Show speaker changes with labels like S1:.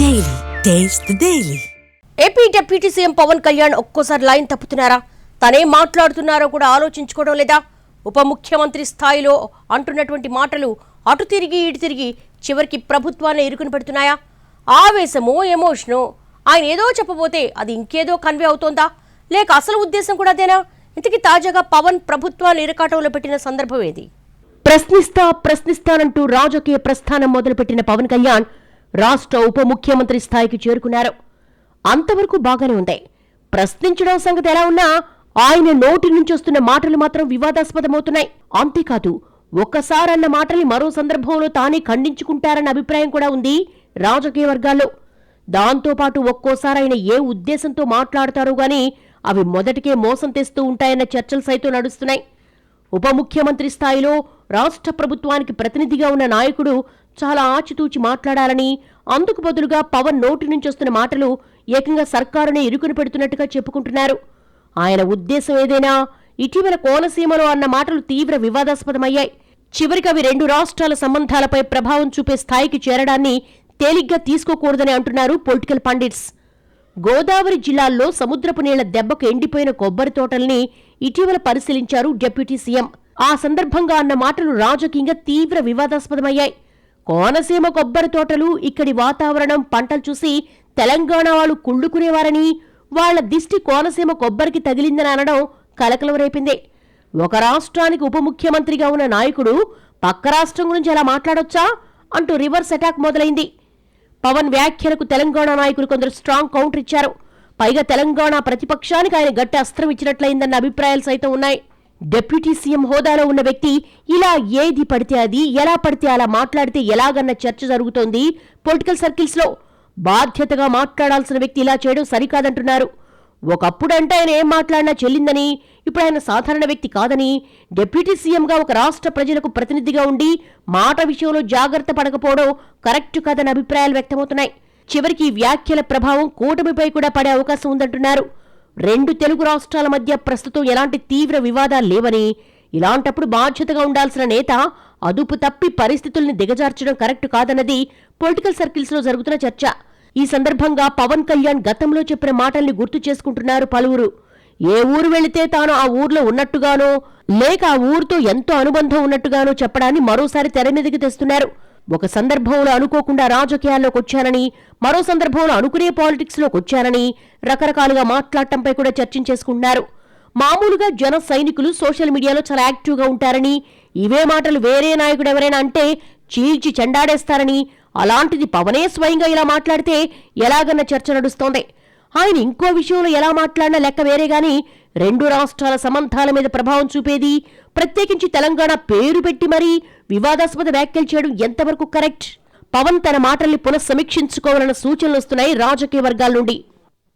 S1: Daily. Taste the Daily.
S2: AP deputy CM Pawan Kalyan ఒక్కోసారి line తప్పుతున్నారా? తనేం మాట్లాడుతున్నారో కూడా ఆలోచించుకోవడం లేదా? ఉప ముఖ్యమంత్రి స్థాయిలో అంటున్నటువంటి మాటలు అటు తిరిగి ఇటు తిరిగి చివరికి ప్రభుత్వాన్ని ఇరుకుని పెడుతున్నాయా? ఆవేశమో ఎమోషనో? ఆయన ఏదో చెప్పబోతే అది ఇంకేదో కన్వే అవుతోందా? లేక అసలు ఉద్దేశం కూడా అదేనా? ఇంతకీ తాజాగా పవన్ ప్రభుత్వాన్ని ఇరకాటంలో పెట్టిన సందర్భం ఏది? ప్రశ్నిస్తా ప్రశ్నిస్తానంటూ రాజకీయ ప్రస్థానం మొదలుపెట్టిన పవన్ కళ్యాణ్ రాష్ట్ర ఉప ముఖ్యమంత్రి స్థాయికి చేరుకున్నారు. అంతవరకు బాగానే ఉంది. ప్రశ్నించడం సంగతి ఎలా ఉన్నా ఆయన నోటి నుంచి వస్తున్న మాటలు మాత్రం వివాదాస్పదమవుతున్నాయి. అంతేకాదు ఒక్కసారన్న మాటల్ని మరో సందర్భంలో తానే ఖండించుకుంటారన్న అభిప్రాయం కూడా ఉంది రాజకీయ వర్గాల్లో. దాంతోపాటు ఒక్కోసారి ఆయన ఏ ఉద్దేశంతో మాట్లాడతారో గాని అవి మొదటికే మోసం తెస్తూ ఉంటాయన్న చర్చలు సైతం నడుస్తున్నాయి. ఉప ముఖ్యమంత్రి స్థాయిలో రాష్ట్ర ప్రభుత్వానికి ప్రతినిధిగా ఉన్న నాయకుడు చాలా ఆచితూచి మాట్లాడాలని అందుకు బదులుగా పవన్ నోటి నుంచి వస్తున్న మాటలు ఏకంగా సర్కారునే ఇరుకుని పెడుతున్నట్టుగా చెప్పుకుంటున్నారు. ఆయన ఉద్దేశం ఏదైనా ఇటీవల కోనసీమలో అన్న మాటలు తీవ్ర వివాదాస్పదమయ్యాయి. చివరికి అవి రెండు రాష్ట్రాల సంబంధాలపై ప్రభావం చూపే స్థాయికి చేరడాన్ని తేలిగ్గా తీసుకోకూడదని అంటున్నారు పొలిటికల్ పండిట్స్. గోదావరి జిల్లాల్లో సముద్రపు నీళ్ళ దెబ్బకు ఎండిపోయిన కొబ్బరి తోటల్ని ఇటీవల పరిశీలించారు డిప్యూటీ సీఎం. ఆ సందర్భంగా అన్న మాటలు రాజకీయంగా తీవ్ర వివాదాస్పదమయ్యాయి. కోనసీమ కొబ్బరి తోటలు ఇక్కడి వాతావరణం పంటలు చూసి తెలంగాణ వాళ్ళు కుళ్ళుకునేవారని వాళ్ళ దిష్టి కోనసీమ కొబ్బరికి తగిలిందని అనడం కలకలం రేపింది. ఒక రాష్ట్రానికి ఉప ముఖ్యమంత్రిగా ఉన్న నాయకుడు పక్క రాష్ట్రం గురించి ఎలా మాట్లాడొచ్చా అంటూ రివర్స్ అటాక్ మొదలైంది. పవన్ వ్యాఖ్యలకు తెలంగాణ నాయకులు కొందరు స్ట్రాంగ్ కౌంటర్ ఇచ్చారు. పైగా తెలంగాణ ప్రతిపక్షానికి ఆయన గట్టి అస్త్రం ఇచ్చినట్లయిందన్న అభిప్రాయాలు సైతం ఉన్నాయి. డెప్యూటీ సీఎం హోదాలో ఉన్న వ్యక్తి ఇలా ఏది పడితే అది ఎలా పడితే అలా మాట్లాడితే ఎలాగన్న చర్చ జరుగుతోంది. పొలిటికల్ సర్కిల్స్లో బాధ్యతగా మాట్లాడాల్సిన వ్యక్తి ఇలా చేయడం సరికాదంటున్నారు. ఒకప్పుడంటే ఆయన ఏం మాట్లాడినా చెల్లిందని ఇప్పుడు ఆయన సాధారణ వ్యక్తి కాదని డిప్యూటీ సీఎంగా ఒక రాష్ట్ర ప్రజలకు ప్రతినిధిగా ఉండి మాట విషయంలో జాగ్రత్త పడకపోవడం కరెక్ట్ కాదని అభిప్రాయాలు వ్యక్తమవుతున్నాయి. చివరికి వ్యాఖ్యల ప్రభావం కూటమిపై కూడా పడే అవకాశం ఉందంటున్నారు. రెండు తెలుగు రాష్ట్రాల మధ్య ప్రస్తుతం ఎలాంటి తీవ్ర వివాదాలు లేవని ఇలాంటప్పుడు బాధ్యతగా ఉండాల్సిన నేత అదుపు తప్పి పరిస్థితుల్ని దిగజార్చడం కరెక్ట్ కాదన్నది పొలిటికల్ సర్కిల్స్లో జరుగుతున్న చర్చ. ఈ సందర్భంగా పవన్ కళ్యాణ్ గతంలో చెప్పిన మాటల్ని గుర్తు చేసుకుంటున్నారు పలువురు. ఏ ఊరు వెళితే తాను ఆ ఊర్లో ఉన్నట్టుగానో లేక ఆ ఊరితో ఎంతో అనుబంధం ఉన్నట్టుగానో చెప్పడాన్ని మరోసారి తెర మీదకి తెస్తున్నారు. ఒక సందర్భంలో అనుకోకుండా రాజకీయాల్లోకి వచ్చానని మరో సందర్భంలో అనుకునే పాలిటిక్స్లోకి వచ్చానని రకరకాలుగా మాట్లాడటంపై కూడా చర్చించేసుకుంటున్నారు. మామూలుగా జన సైనికులు సోషల్ మీడియాలో చాలా యాక్టివ్గా ఉంటారని ఇవే మాటలు వేరే నాయకుడు ఎవరైనా అంటే చీల్చి చెండాడేస్తారని అలాంటిది పవనే స్వయంగా ఇలా మాట్లాడితే ఎలాగన్న చర్చ నడుస్తోంది. ఆయన ఇంకో విషయంలో ఎలా మాట్లాడినా లెక్క వేరే గాని రెండు రాష్ట్రాల సంబంధాల మీద ప్రభావం చూపేది. ప్రత్యేకించి తెలంగాణ పేరు పెట్టి మరీ వివాదాస్పద వ్యాఖ్యలు చేయడం ఎంతవరకు కరెక్ట్? పవన్ తన మాటల్ని పునఃసమీక్షించుకోవాలన్న సూచనలు వస్తున్నాయి రాజకీయ వర్గాల నుండి.